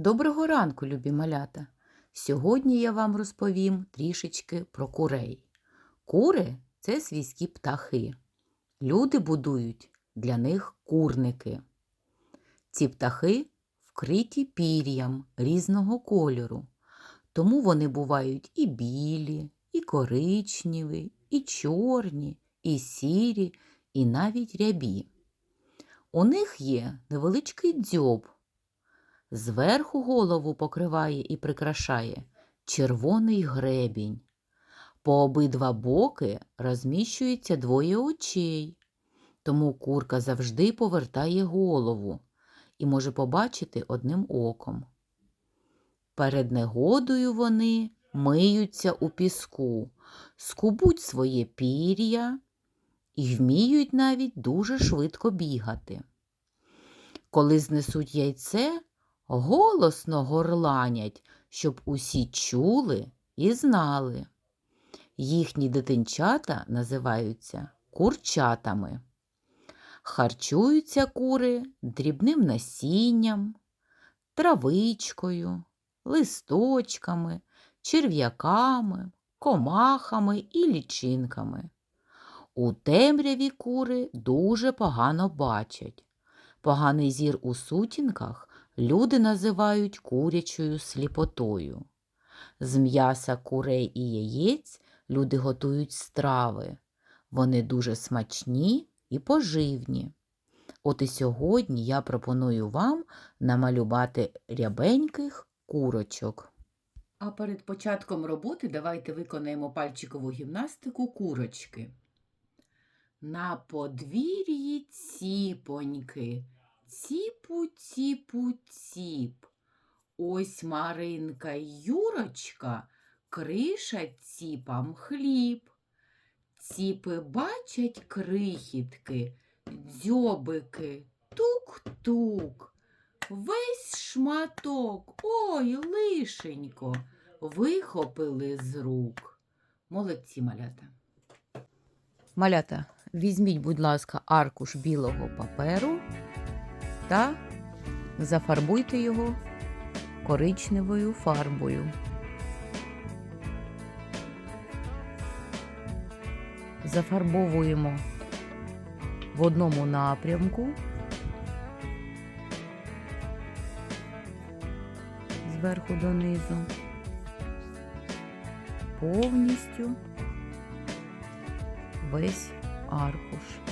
Доброго ранку, любі малята! Сьогодні я вам розповім трішечки про курей. Кури це свійські птахи. Люди будують для них курники. Ці птахи вкриті пір'ям різного кольору, тому вони бувають і білі, і коричневі, і чорні, і сірі, і навіть рябі. У них є невеличкий дзьоб. Зверху голову покриває і прикрашає червоний гребінь. По обидва боки розміщується двоє очей, тому курка завжди повертає голову і може побачити одним оком. Перед негодою вони миються у піску, скубуть своє пір'я і вміють навіть дуже швидко бігати. Коли знесуть яйце, голосно горланять, щоб усі чули і знали. Їхні дитинчата називаються курчатами. Харчуються кури дрібним насінням, травичкою, листочками, черв'яками, комахами і лічинками. У темряві кури дуже погано бачать. Поганий зір у сутінках люди називають курячою сліпотою. З м'яса курей і яєць люди готують страви. Вони дуже смачні і поживні. От і сьогодні я пропоную вам намалювати рябеньких курочок. А перед початком роботи давайте виконаємо пальчикову гімнастику курочки. На подвір'ї ціпоньки, ціпу, ціпу, ціп. Ось Маринка й Юрочка кришать ціпам хліб. Ціпи бачать крихітки, дзьобики, тук-тук. Весь шматок, ой, лишенько, вихопили з рук. Молодці малята. Малята, візьміть, будь ласка, аркуш білого паперу та зафарбуйте його коричневою фарбою. Зафарбовуємо в одному напрямку. Зверху донизу. Повністю весь аркуш.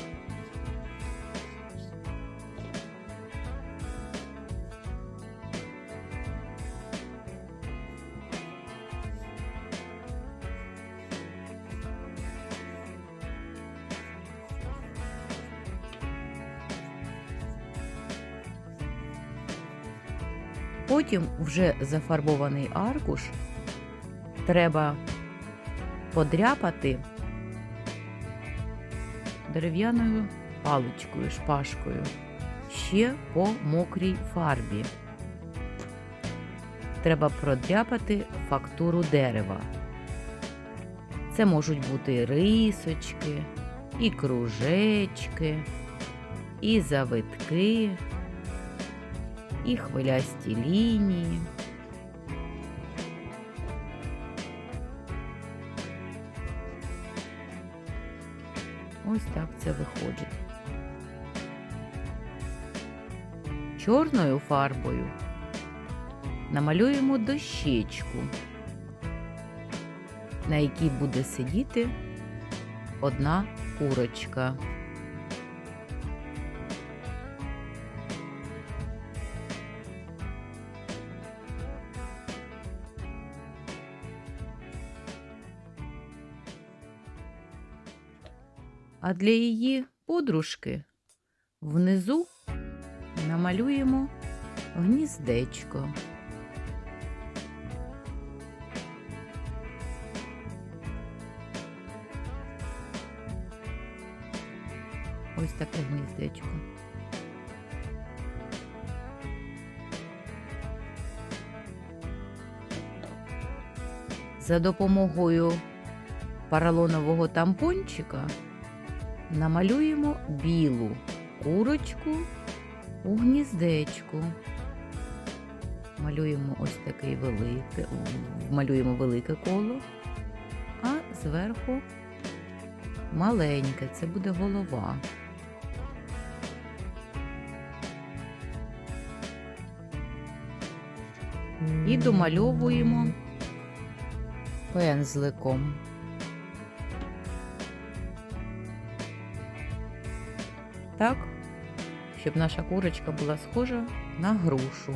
Потім вже зафарбований аркуш треба подряпати дерев'яною паличкою, шпажкою, ще по мокрій фарбі. Треба продряпати фактуру дерева. Це можуть бути рисочки, і кружечки, і завитки, і хвилясті лінії. Ось так це виходить. Чорною фарбою намалюємо дощечку, на якій буде сидіти одна курочка. А для її подружки внизу намалюємо гніздечко. Ось таке гніздечко. За допомогою поролонового тампончика намалюємо білу курочку у гніздечку. малюємо ось такий велике, малюємо велике коло, а зверху маленьке, це буде голова. І домальовуємо пензликом. Так, щоб наша курочка була схожа на грушу.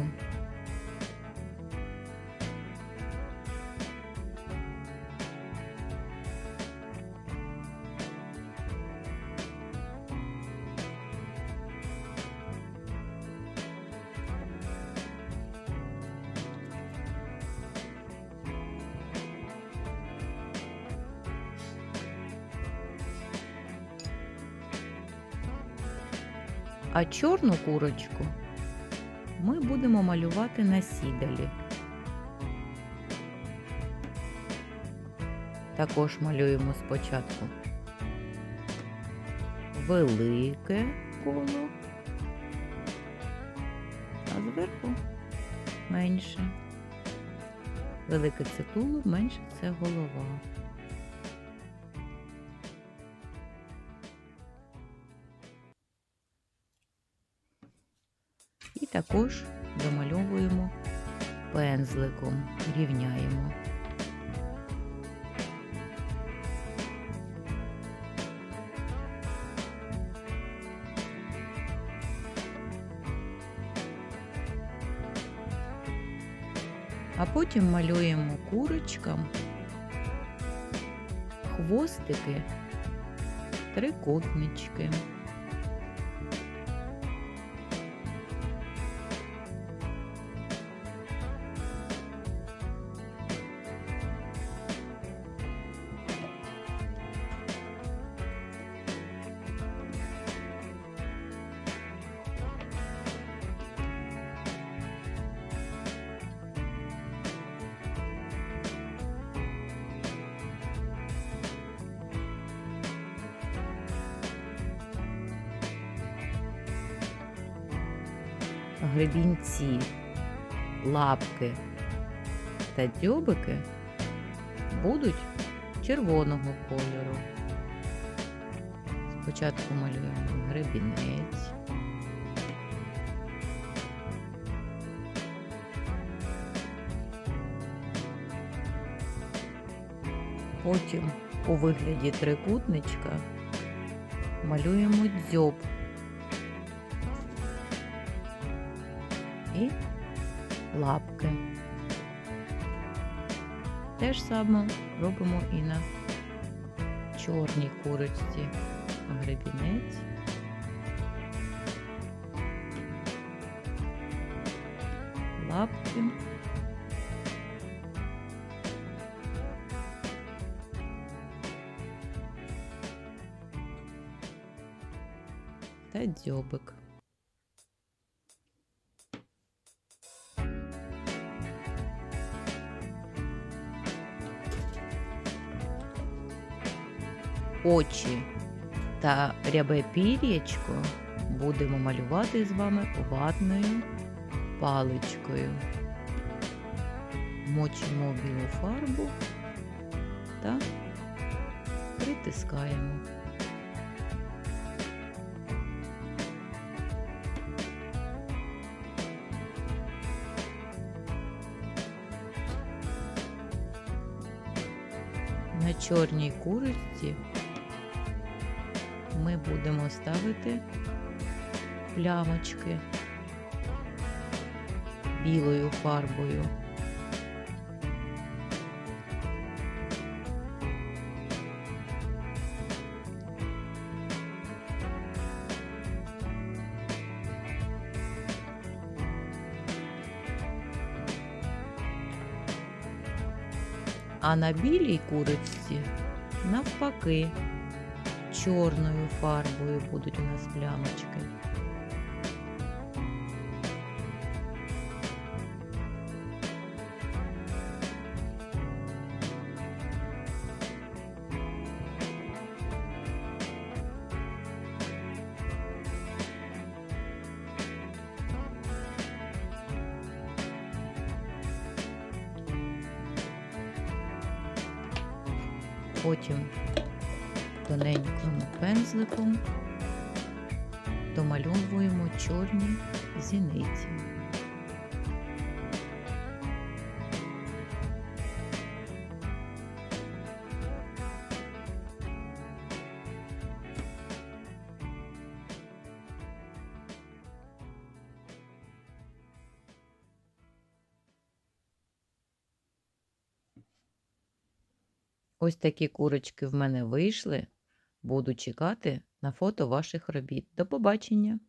А чорну курочку ми будемо малювати на сідалі. Також малюємо спочатку велике коло, а зверху менше. Велике це тулуб, менше це голова. І також домальовуємо пензликом, рівняємо. А потім малюємо курочкам хвостики, трикутнички. Гребінці, лапки та дзьобики будуть червоного кольору. Спочатку малюємо гребінець. Потім у вигляді трикутничка малюємо дзьоб. І лапки. Те ж саме робимо і на чорній курочці гребінець. Лапки. Та дзьобик. Очі та рябе пір'ячко будемо малювати з вами ватною паличкою. Мочимо білу фарбу та притискаємо. На чорній курочці ми будемо ставити плямочки білою фарбою. А на білій курочці навпаки чорною фарбою будут у нас плямочки. Потім тоненьким пензликом домальовуємо чорні зіниці. Ось такі курочки в мене вийшли. Буду чекати на фото ваших робіт. До побачення!